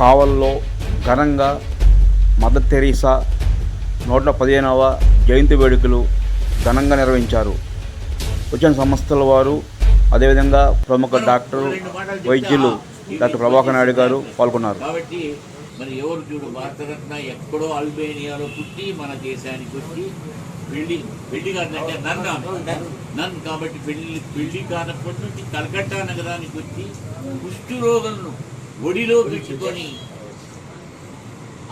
కావల్లో ఘనంగా mother Teresa నూట పదిహేనవ జయంతి వేడుకలు ఘనంగా నిర్వహించారు. వచ్చిన సంస్థల వారు అదేవిధంగా ప్రముఖ డాక్టర్ వైద్యులు డాక్టర్ ప్రభాకర్ నాయుడు గారు పాల్గొన్నారు. కాబట్టి మరి ఎవరు చూడు భారతరత్న ఎక్కడో అల్బేనియాలో పుట్టి మన దేశానికి వచ్చి పెళ్ళి పెళ్ళి కాదంటే నన్ నన్ కాబట్టి పెళ్ళి పెళ్ళి కానప్పటి నుంచి కలకత్తా నగరానికి వచ్చి కుష్టు రోగులను ఒడిలో పెట్టుకొని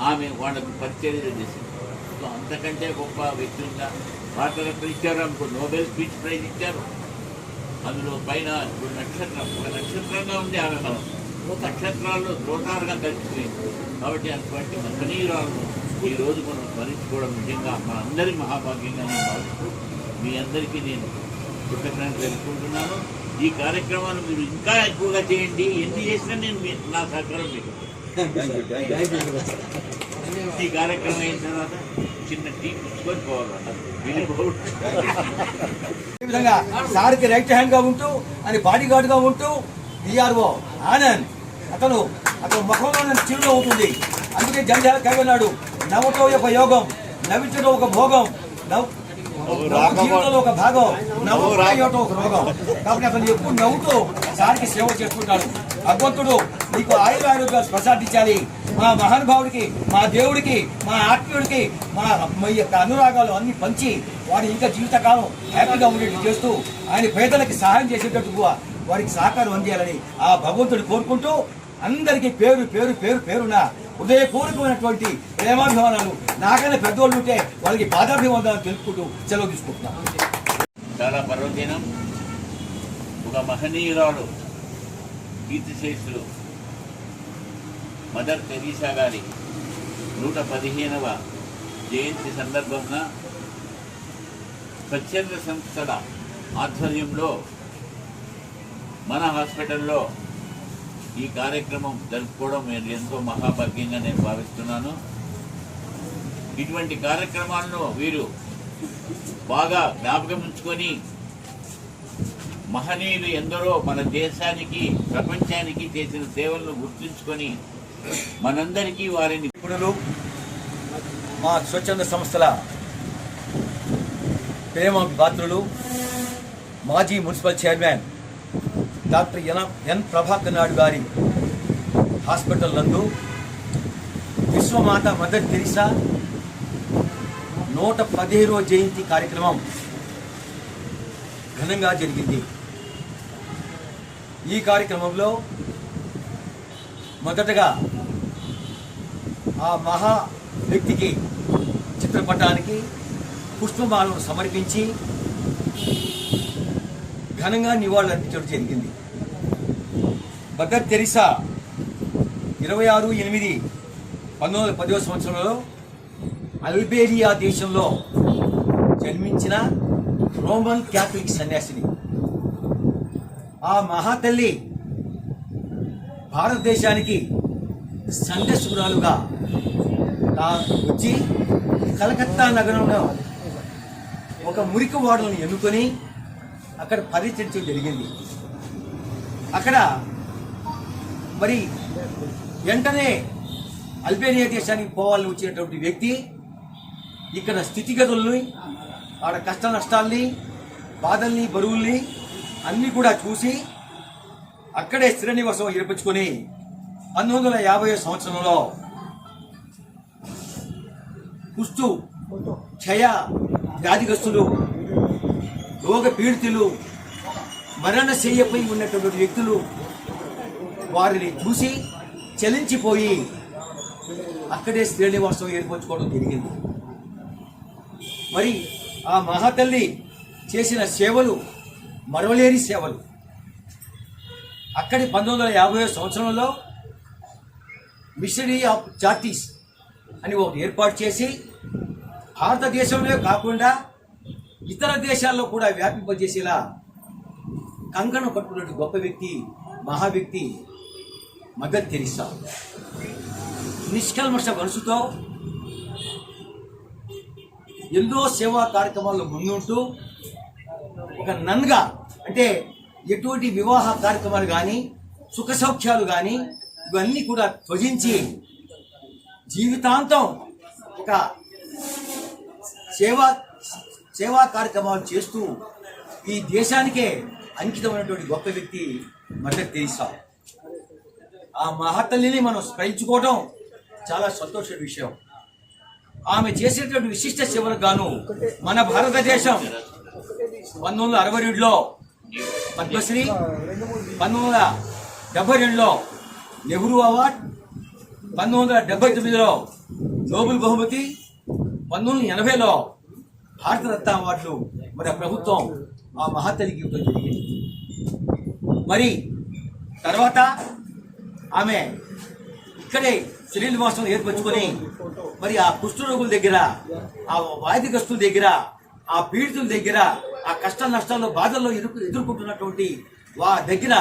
ఆమె వాళ్ళకు పరిచర్యలు చేసింది. సో అంతకంటే గొప్ప వ్యక్తి ఉందా భారతరత్న ఇచ్చారు అనుకో నోబెల్ పీస్ ప్రైజ్ ఇచ్చారు. అందులో పైన ఇప్పుడు నక్షత్రం ఒక నక్షత్రంగా ఉంది ఆమె మనం నక్షత్రాల్లో ద్రోతారుగా కలిసిపోయింది కాబట్టి అటువంటి మహనీయురాలను ఈ రోజు మనం స్మరించుకోవడం నిజంగా మన అందరి మహాభాగ్యంగా నేను భావిస్తూ మీ అందరికీ నేను కృతజ్ఞత తెలుసుకుంటున్నాను ఈ కార్యక్రమాన్ని మీరు ఇంకా ఎక్కువగా చేయండి. ఎన్ని చేసినా నేను మీ- నా సహకారం మీకు. ఈ కార్యక్రమం అయిన తర్వాత చిన్న టీ పుచ్చుకొని పోవాలి. వెళ్ళిపోవడం ఈ విధంగా సార్కి రైట్ హ్యాండ్గా ఉంటూ అని బాడీ గార్డ్గా ఉంటూ డిఆర్ఓ ఆనంద్ అతను అతను ముఖంలో చిరులో ఉంటుంది. అందుకే జంజాల కవినాడు నవ్వుతో ఒక యోగం నవ్వించడం ఒక భోగం. నవ్వు జీవితంలో ఒక భాగం. నవ్వు రాయటం ఒక రోగం. కాబట్టి అతను ఎప్పుడు నవ్వుతూ సార్కి సేవ చేస్తుంటాడు భగవంతుడు నీకు ఆయుర ఆరోగ్యాలు ప్రసాదించాలి. మా మహానుభావుడికి మా దేవుడికి మా ఆత్మీయుడికి మా యొక్క అనురాగాలు అన్ని పంచి వాడు ఇంకా జీవితకాలం హ్యాపీగా ఉండేట్టు చేస్తూ ఆయన పేదలకి సహాయం చేసేటట్టుగా వారికి సహకారం అందియాలని ఆ భగవంతుడు కోరుకుంటూ అందరికీ పేరు పేరు పేరు పేరున హృదయపూర్వకమైనటువంటి ప్రేమాభిమానాలు నాకైనా పెద్దోళ్ళు ఉంటే వాళ్ళకి పాదాభివందనాలు తెలుపుకుంటూ సెలవు తీసుకుంటున్నాను చాలా పర్వదినం. ఒక మహనీయురాలు కీర్తిశేషులు మదర్ తెరీసా గారి నూట పదిహేనవ జయంతి సందర్భంగా స్వచ్ఛంద సంస్థల ఆధ్వర్యంలో మన హాస్పిటల్లో ఈ కార్యక్రమం జరుపుకోవడం నేను ఎంతో మహాభాగ్యంగా నేను భావిస్తున్నాను. ఇటువంటి కార్యక్రమాలను వీరు బాగా జ్ఞాపకం ఉంచుకొని మహనీయులు ఎందరో మన దేశానికి ప్రపంచానికి చేసిన సేవలను గుర్తుంచుకొని మనందరికీ వారిని నిపుణులు మా స్వచ్ఛంద సంస్థల ప్రేమ పాత్రులు మాజీ municipal chairman doctor N N Prabhakar Naidu గారి హాస్పిటల్ నందు విశ్వమాత మదర్ తెరిసా నూట పదిహేనో జయంతి కార్యక్రమం ఘనంగా జరిగింది. ఈ కార్యక్రమంలో మొదటగా ఆ మహా వ్యక్తికి చిత్రపటానికి పుష్పమాలను సమర్పించి ఘనంగా నివాళులు అర్పించడం జరిగింది. మదర్ తెరిసా ఇరవై ఆరు ఎనిమిది పంతొమ్మిది వందల పదో సంవత్సరంలో అల్బేరియా దేశంలో జన్మించిన రోమన్ క్యాథలిక్ సన్యాసిని. ఆ మహాతల్లి భారతదేశానికి సందర్శకురాలుగా తా- వచ్చి కలకత్తా నగరంలో ఒక మురికి వాడలను ఎన్నుకొని అక్కడ పర్యటించడం జరిగింది. అక్కడ మరి వెంటనే అల్బేనియా దేశానికి పోవాలని వచ్చినటువంటి వ్యక్తి ఇక్కడ స్థితిగతుల్ని ఆడ కష్ట నష్టాల్ని బాధల్ని బరువుల్ని అన్నీ కూడా చూసి అక్కడే స్థిర నివాసం ఏర్పించుకొని పంతొమ్మిది వందల యాభై సంవత్సరంలో కుస్తు క్షయ వ్యాధిగ్రస్తులు రోగ పీడితులు మరణశయ్యపై ఉన్నటువంటి వ్యక్తులు వారిని చూసి చలించిపోయి అక్కడే శ్రీనివాసం ఏర్పరచుకోవడం జరిగింది. మరి ఆ మహాతల్లి చేసిన సేవలు మరవలేని సేవలు. అక్కడి పంతొమ్మిది వందల యాభై సంవత్సరంలో మిషనరీ ఆఫ్ చార్టీస్ అని ఒకటి ఏర్పాటు చేసి భారతదేశంలో కాకుండా ఇతర దేశాల్లో కూడా వ్యాపింపజేసేలా కంకణం కట్టుకున్నటువంటి గొప్ప వ్యక్తి మహా వ్యక్తి మదర్ తెరిసా నిష్కల్మష మనసుతో ఎన్నో సేవా కార్యక్రమాల్లో ముందుంటూ ఒక నన్గా అంటే ఎటువంటి వివాహ కార్యక్రమాలు కానీ సుఖ సౌఖ్యాలు కానీ ఇవన్నీ కూడా త్వజించి జీవితాంతం ఒక సేవా సేవా కార్యక్రమాలు చేస్తూ ఈ దేశానికే అంకితమైనటువంటి గొప్ప వ్యక్తి మదర్ తెరీసా ఆ మహాతల్లిని మనం స్మరించుకోవడం చాలా సంతోష విషయం. ఆమె చేసినటువంటి విశిష్ట సేవలకు గాను మన భారతదేశం పంతొమ్మిది వందల అరవై రెండులో పద్మశ్రీ పంతొమ్మిది వందల డెబ్బై రెండులో నెహ్రూ అవార్డ్ పంతొమ్మిది వందల డెబ్బై తొమ్మిదిలో నోబెల్ బహుమతి పంతొమ్మిది వందల ఎనభైలో భారతరత్న అవార్డులు మన ప్రభుత్వం ఆ మహాతలికి ఇవ్వడం జరిగింది. మరి తర్వాత ఆమె ఇక్కడే శ్రీనివాసం ఏర్పరచుకొని మరి ఆ కుష్ఠరోగుల దగ్గర ఆ వాయిద్యగస్తుల దగ్గర ఆ పీడితుల దగ్గర ఆ కష్ట నష్టాల్లో బాధల్లో ఎదుర్కొ ఎదుర్కొంటున్నటువంటి వా దగ్గర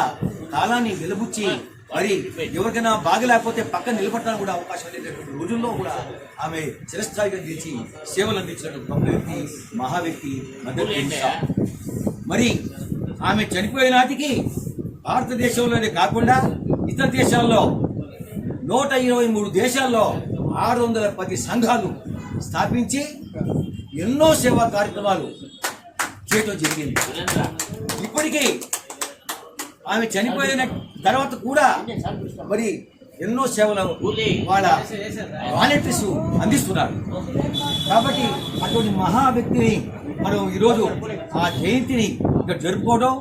కాలాన్ని నిలబుచ్చి మరి ఎవరికైనా బాగలేకపోతే పక్కన నిలబడడానికి కూడా అవకాశం లేనటువంటి రోజుల్లో కూడా ఆమె చిరస్థాయిగా నిలిచి సేవలు అందించినటువంటి గొప్ప వ్యక్తి మహా వ్యక్తి మరి ఆమె చనిపోయే నాటికి భారతదేశంలోనే కాకుండా ఇతర దేశాల్లో నూట ఇరవై మూడు దేశాల్లో ఆరు వందల పది సంఘాలు స్థాపించి ఎన్నో సేవా కార్యక్రమాలు చేయటం జరిగింది. ఇప్పటికీ ఆమె చనిపోయిన తర్వాత కూడా మరి ఎన్నో సేవలు వాళ్ళ వాలంటీర్స్ అందిస్తున్నారు. కాబట్టి అటువంటి మహా వ్యక్తిని మనం ఈరోజు ఆ జయంతిని ఇక్కడ జరుపుకోవడం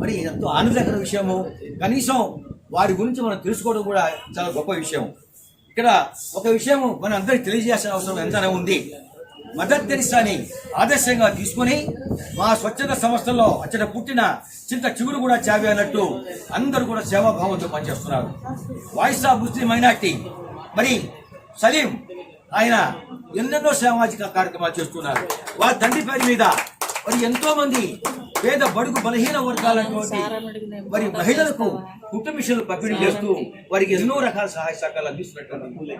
మరి ఎంతో ఆనందకర విషయము. కనీసం వారి గురించి మనం తెలుసుకోవడం కూడా చాలా గొప్ప విషయం. ఇక్కడ ఒక విషయం మన అందరికి తెలియజేయాల్సిన అవసరం ఎంతనే ఉంది. మదర్ తెరిసాని ఆదర్శంగా తీసుకొని మా స్వచ్ఛత సంస్థల్లో అచ్చట పుట్టిన చింత చిగురు కూడా చావి అన్నట్టు అందరూ కూడా సేవాభావంతో పనిచేస్తున్నారు. వాయిస్ ఆఫ్ ముస్లిం మైనార్టీ మరి సలీం ఆయన ఎన్నెన్నో సామాజిక కార్యక్రమాలు చేస్తున్నారు. వారి తండ్రి పేరు మీద మరి ఎంతో మంది పేద బడుగు బలహీన వర్గాలటువంటి మరి మహిళలకు కుటుంబ మిషన్లు పంపిణీ చేస్తూ వారికి ఎన్నో రకాల సహాయ సహకారాలు అందిస్తున్నటువంటి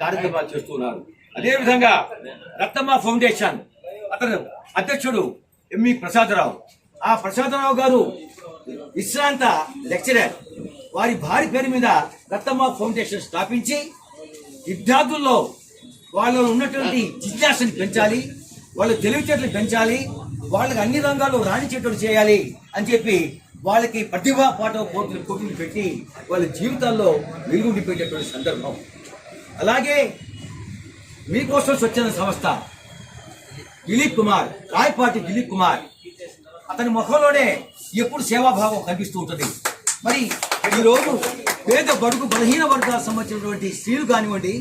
కార్యక్రమాలు చేస్తున్నారు. అదేవిధంగా రత్తమ్మ ఫౌండేషన్ అతను అధ్యక్షుడు ఎంఈ ప్రసాదరావు. ఆ ప్రసాదరావు గారు విశ్రాంత లెక్చరర్. వారి భార్య పేరు మీద రత్తమ్మ ఫౌండేషన్ స్థాపించి విద్యార్థుల్లో వాళ్ళలో ఉన్నటువంటి జిజ్ఞాసని పెంచాలి వాళ్ళ తెలివితేటలు పెంచాలి వాళ్ళకి అన్ని రంగాల్లో రాణించేటట్టు చేయాలి అని చెప్పి వాళ్ళకి ప్రతిభా పాఠ పోటీలు పోటీలు పెట్టి వాళ్ళ జీవితాల్లో వెలుగుండిపోయేటటువంటి సందర్భం. అలాగే మీకోసం స్వచ్ఛంద సంస్థ దిలీప్ కుమార్ రాయపాటి దిలీప్ కుమార్ అతని ముఖంలోనే ఎప్పుడు సేవాభావం కనిపిస్తూ ఉంటుంది. మరి ఈరోజు పేద బడుగు బలహీన వర్గాలకు సంబంధించినటువంటి స్త్రీలు కానివ్వండి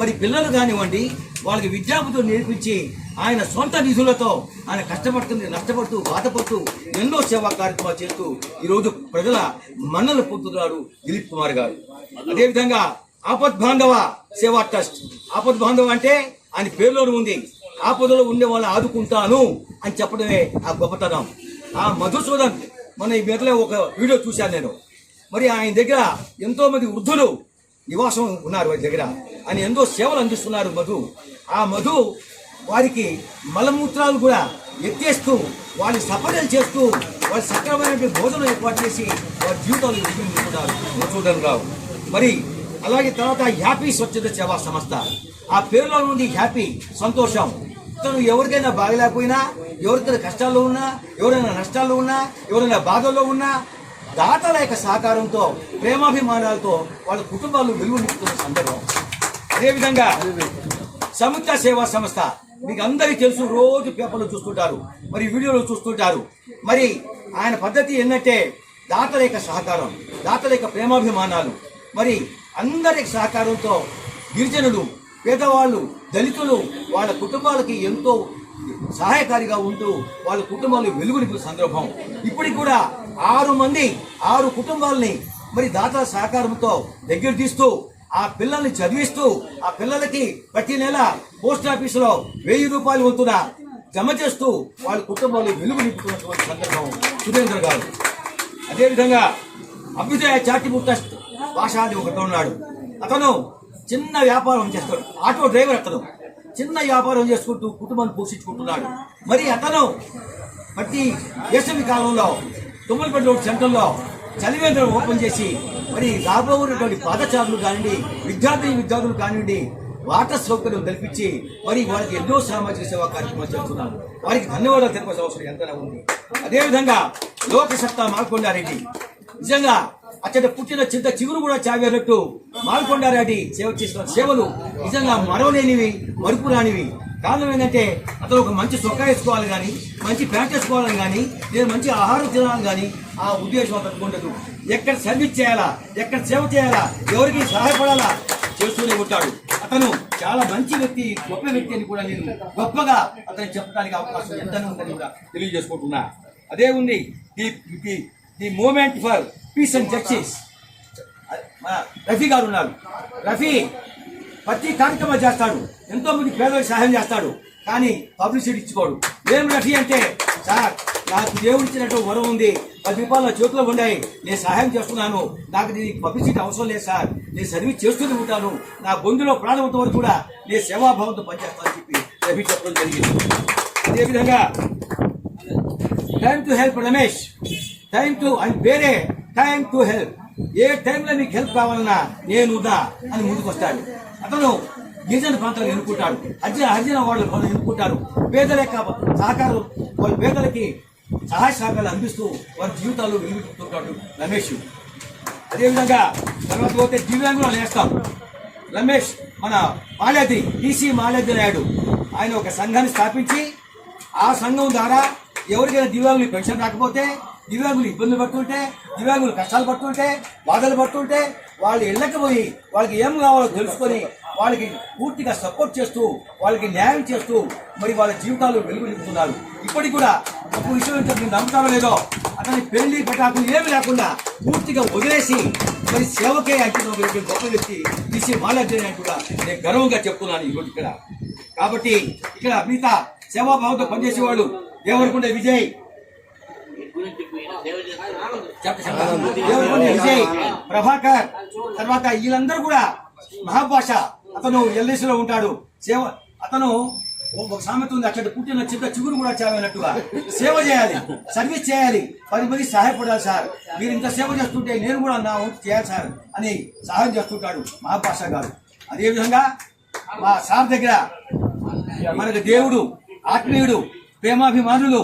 మరి పిల్లలు కానివ్వండి వాళ్ళకి విద్యాబుద్ధులు నేర్పించి ఆయన సొంత నిధులతో ఆయన కష్టపడుతుంది నష్టపడుతూ బాధపడుతూ ఎన్నో సేవా కార్యక్రమాలు చేస్తూ ఈరోజు ప్రజల మన్నలు పొందుతున్నారు దిలీప్ కుమార్ గారు. అదేవిధంగా ఆపద్ బాంధవ సేవా ట్రస్ట్. ఆపద్ బాంధవ అంటే ఆయన పేరులోనే ఉంది. ఆపదలో ఉండే వాళ్ళని ఆదుకుంటాను అని చెప్పడమే ఆ గొప్పతనం. ఆ మధుసూదన్ మన ఈ మీదలో ఒక వీడియో చూశాను నేను. మరి ఆయన దగ్గర ఎంతోమంది వృద్ధులు నివాసం ఉన్నారు వారి దగ్గర. అని ఎంతో సేవలు అందిస్తున్నారు మధు. ఆ మధు వారికి మలమూత్రాలు కూడా ఎత్తేస్తూ వారిని సపర్యలు చేస్తూ వారి సక్రమైనటువంటి భోజనం ఏర్పాటు చేసి వారి జీవితాలు ఎదుర్కొంటున్నారు. మధుసూదన్ రావు మరి అలాగే తర్వాత హ్యాపీ స్వచ్ఛత సేవా సంస్థ. ఆ పేరులో నుండి హ్యాపీ సంతోషం. తను ఎవరికైనా బాగలేకపోయినా ఎవరికైనా కష్టాల్లో ఉన్నా ఎవరైనా నష్టాల్లో ఉన్నా ఎవరైనా బాధల్లో ఉన్నా దాతల యొక్క సహకారంతో ప్రేమాభిమానాలతో వాళ్ళ కుటుంబాలు వెలుగు నింపుతున్న సందర్భం. అదేవిధంగా సముద్ర సేవా సంస్థ మీకు అందరికీ తెలుసు రోజు పేపర్లో చూస్తుంటారు మరి వీడియోలు చూస్తుంటారు. మరి ఆయన పద్ధతి ఏంటంటే దాతల యొక్క సహకారం దాతల యొక్క ప్రేమాభిమానాలు. మరి అందరి సహకారంతో గిరిజనులు పేదవాళ్ళు దళితులు వాళ్ళ కుటుంబాలకి ఎంతో సహాయకారిగా ఉంటూ వాళ్ళ కుటుంబాలు వెలుగునిపే సందర్భం. ఇప్పటికి కూడా ఆరు మంది ఆరు కుటుంబాలని మరి దాతల సహకారంతో దగ్గర తీస్తూ ఆ పిల్లల్ని చదివిస్తూ ఆ పిల్లలకి ప్రతి నెల పోస్ట్ ఆఫీసులో వెయ్యి రూపాయలు వంతున జమ చేస్తూ వాళ్ళ కుటుంబాలు వెలుగు నింపుతున్నటువంటి సందర్భం సురేంద్ర గారు. అదేవిధంగా అభ్యుదయ చారిటబుల్ ట్రస్ట్ భాష అని ఒకటి ఉన్నాడు. అతను చిన్న వ్యాపారం చేస్తాడు. ఆటో డ్రైవర్ అతను. చిన్న వ్యాపారం చేసుకుంటూ కుటుంబాన్ని పోషించుకుంటున్నాడు. మరి అతను ప్రతి వేసవి కాలంలో తుమ్మలపల్లి రోడ్ సెంటర్లో చలివేంద్రం ఓపెన్ చేసి మరి రాబోయేటువంటి పాదచారులు కానివ్వండి విద్యార్థి విద్యార్థులు కానివ్వండి వాటర్ సౌకర్యం కల్పించి మరి వారికి ఎన్నో సామాజిక సేవా కార్యక్రమాలు చేస్తున్నారు. వారికి ధన్యవాదాలు తెలపాల్సిన అవసరం ఎంతైనా ఉంది. అదేవిధంగా లోకసత్తా మాల్కొండారెడ్డి. నిజంగా అతడి పుట్టిన చింత చిగురు కూడా చావేరట్టు మాల్కొండారెడ్డి సేవ చేసిన సేవలు నిజంగా మరవలేనివి మరుపు రానివి. కారణం ఏంటంటే అతను ఒక మంచి చొక్కా వేసుకోవాలి కానీ మంచి ప్యాంట్ వేసుకోవాలని కానీ నేను మంచి ఆహారం తినాలని కానీ ఆ ఉద్దేశం అతను ఉండదు. ఎక్కడ సర్వీస్ చేయాలా ఎక్కడ సేవ చేయాలా ఎవరికి సహాయపడాలా చేస్తూనే ఉంటాడు. అతను చాలా మంచి వ్యక్తి గొప్ప వ్యక్తి అని కూడా నేను గొప్పగా అతను చెప్పడానికి అవకాశం ఎంతనే ఉందని కూడా తెలియజేసుకుంటున్నా. అదే ఉంది the the the movement for peace and justice Rafi గారు ఉన్నారు. రఫీ ప్రతి కార్యక్రమం చేస్తాడు. ఎంతో మంది పేదలకు సహాయం చేస్తాడు. కానీ పబ్లిసిటీ ఇచ్చుకోడు. ఏం నటి అంటే సార్ నాకు దేవుడు ఇచ్చినట్టు వరం ఉంది. పది రూపాయల చేతిలో ఉన్నాయి నేను సహాయం చేస్తున్నాను. నాకు దీనికి పబ్లిసిటీ అవసరం లేదు సార్. నేను సర్వీస్ చేస్తూనే ఉంటాను. నా గొంతులో ప్రాణవంత వరకు కూడా నేను సేవాభావంతో పనిచేస్తానని చెప్పి రవి చెప్పడం జరిగింది. అదేవిధంగా time to help Ramesh. Time to అని వేరే టైం టు హెల్ప్ ఏ టైంలో మీకు హెల్ప్ కావాలన్నా నేనున్నా అని ముందుకు వస్తాను అతను గిరిజన ప్రాంతాలు ఎన్నుకుంటాడు. అర్జున హరిజన వాళ్ళు ఎన్నుకుంటారు పేదల యొక్క సహకారం వాళ్ళ పేదలకి సహాయ సహకారాలు అందిస్తూ వారి జీవితాలు వెలుగుతుంటాడు రమేష్. అదేవిధంగా తర్వాత పోతే దివ్యాంగులు నేస్తాం రమేష్ మన మాలేది టీసీ మాలేది నాయుడు. ఆయన ఒక సంఘాన్ని స్థాపించి ఆ సంఘం ద్వారా ఎవరికైనా దివ్యాంగులు పెన్షన్ రాకపోతే దివ్యాంగులు ఇబ్బందులు పడుతుంటే దివ్యాంగులు కష్టాలు పడుతుంటే బాధలు పడుతుంటే వాళ్ళు ఇళ్ళకి పోయి వాళ్ళకి ఏం కావాలో తెలుసుకొని వాళ్ళకి పూర్తిగా సపోర్ట్ చేస్తూ వాళ్ళకి న్యాయం చేస్తూ మరి వాళ్ళ జీవితాలు వెలుగు నింపుతున్నారు ఇప్పటికి కూడా ఒక విషయం ఏంటో మీరు నమ్ముతారో లేదో అతని పెళ్ళి పటాకులు ఏమి లేకుండా పూర్తిగా వదిలేసి మరి సేవకే అయినటువంటి గొప్ప వ్యక్తి తీసి అని కూడా నేను గర్వంగా చెప్తున్నాను ఈరోజు ఇక్కడ. కాబట్టి ఇక్కడ మిగతా సేవాభావంతో పనిచేసేవాళ్ళు దేవరకొండ విజయ్. దేవరకొండ విజయ్ ప్రభాకర్. తర్వాత వీళ్ళందరూ కూడా మహాభాష. అతను ఎల్ఐసి ఉంటాడు. సేవ అతను ఒక సామెత ఉంది అక్కడ పుట్టిన చిన్న చిగురు కూడా చావైనట్టుగా సేవ చేయాలి సర్వీస్ చేయాలి. పది మంది సహాయపడాలి సార్. మీరు ఇంత సేవ చేస్తుంటే నేను కూడా నా వంతు చేయాలి సార్ అని సహాయం చేస్తుంటాడు మహాభాష గారు. అదేవిధంగా మా సార్ దగ్గర మనకు దేవుడు ఆత్మీయుడు ప్రేమాభిమానులు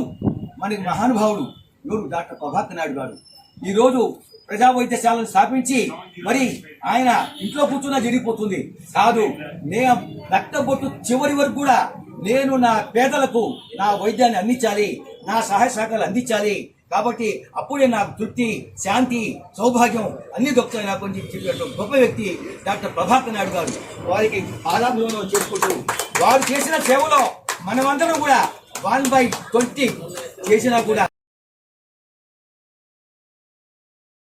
మనకి మహానుభావుడు ఎవరు డాక్టర్ ప్రభాకర్ నాయుడు గారు. ఈరోజు ప్రజా వైద్యశాలను స్థాపించి మరి ఆయన ఇంట్లో కూర్చున్నా జరిగిపోతుంది కాదు నే రక్తబొట్టు చివరి వరకు కూడా నేను నా పేదలకు నా వైద్యాన్ని అందించాలి నా సహాయ సహకారాలు అందించాలి. కాబట్టి అప్పుడే నాకు తృప్తి శాంతి సౌభాగ్యం అన్ని దొరుకుతాయి నాకు అని చెప్పినట్టు గొప్ప వ్యక్తి డాక్టర్ ప్రభాకర్ నాయుడు గారు వారికి పాదాభివందనం చేసుకుంటూ వారు చేసిన సేవలో మనమందరం కూడా వన్ బై ట్వంటీ చేసినా కూడా